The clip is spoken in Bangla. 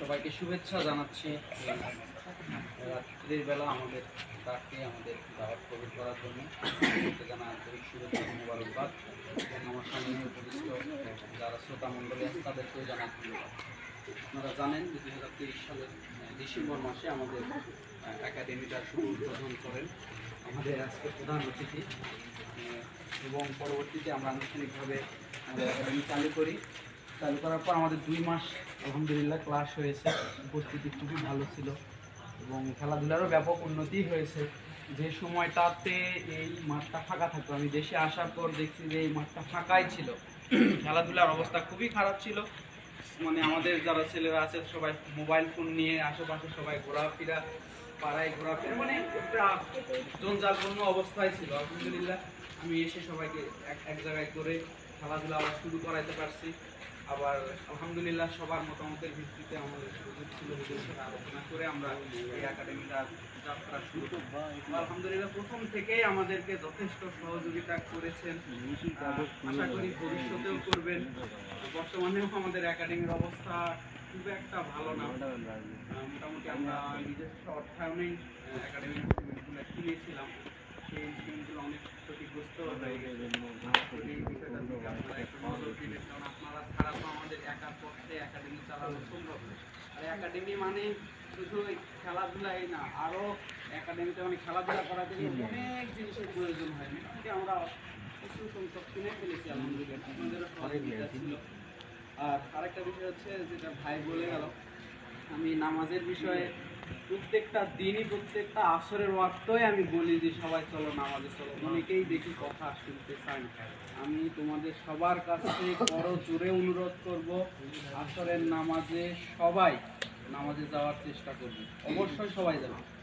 সবাইকে শুভেচ্ছা জানাচ্ছি। রাত্রির বেলা আমাদের ডাকে আমাদের দাওয়াত কবুল করার জন্য। জানা আন্তরিক শুভেচ্ছা মোবারকবাদ। এবং আমার সামনে উপস্থিত যারা শ্রোতা মণ্ডলী আছে তাদেরকেও জানা ধন্যবাদ। আপনারা জানেন যে দুই হাজার তেইশ সালের ডিসেম্বর মাসে আমাদের একাডেমিটা শুরু উদ্বোধন করেন আমাদের আজকে প্রধান অতিথি। এবং পরবর্তীতে আমরা আনুষ্ঠানিকভাবে আমাদের একাডেমি চালু করি। চালু করার পর আমাদের দুই মাস আলহামদুলিল্লাহ ক্লাস হয়েছে। উপস্থিতি খুবই ভালো ছিল এবং খেলাধুলারও ব্যাপক উন্নতি হয়েছে। যে সময়টাতে এই মাঠটা ফাঁকা থাকতো, আমি দেশে আসার পর দেখছি যে এই মাঠটা ফাঁকাই ছিল। খেলাধুলার অবস্থা খুবই খারাপ ছিল। মানে আমাদের যারা ছেলেরা আছে, সবাই মোবাইল ফোন নিয়ে আশেপাশে সবাই ঘোরাফেরা, পাড়ায় ঘোরাফেরা মানে একটা জঞ্জালপূর্ণ অবস্থায় ছিল। আলহামদুলিল্লাহ, আমি এসে সবাইকে এক এক জায়গায় করে খেলাধুলা আবার শুরু করাইতে পারছি। আবার আলহামদুলিল্লাহ সবার মতামতের ভিত্তিতে আমাদের সুযোগ ছিল আলোচনা করে আমরা এই একাডেমিটা যাত্রা শুরু আলহামদুলিল্লাহ প্রথম থেকেই আমাদেরকে যথেষ্ট সহযোগিতা করেছেন। আশা করি ভবিষ্যতেও করবেন। বর্তমানেও আমাদের একাডেমির অবস্থা খুব একটা ভালো না। মোটামুটি আমরা নিজস্ব অর্থায়নেই ইনস্ট্রুমেন্টগুলো কিনেছিলাম। আপনারা ছাড়া আমাদের একার পক্ষে সম্ভব আর মানে শুধু খেলাধুলাই না আরও খেলাধুলা অনেক জিনিসের প্রয়োজন হয় আমরা কিনে ফেলেছি আর আরেকটা বিষয় হচ্ছে যেটা ভাই বলে গেল, আমি নামাজের বিষয়ে প্রত্যেকটা দিনই প্রত্যেকটা আসরের ওয়াক্তই আমি বলি যে সবাই চলো নামাজে চলো। অনেকেই দেখি কথা শুনতে চান। আমি তোমাদের সবার কাছে বড় জোরে অনুরোধ করব, আসরের নামাজে সবাই নামাজে যাওয়ার চেষ্টা করবে। অবশ্যই সবাই যাবে।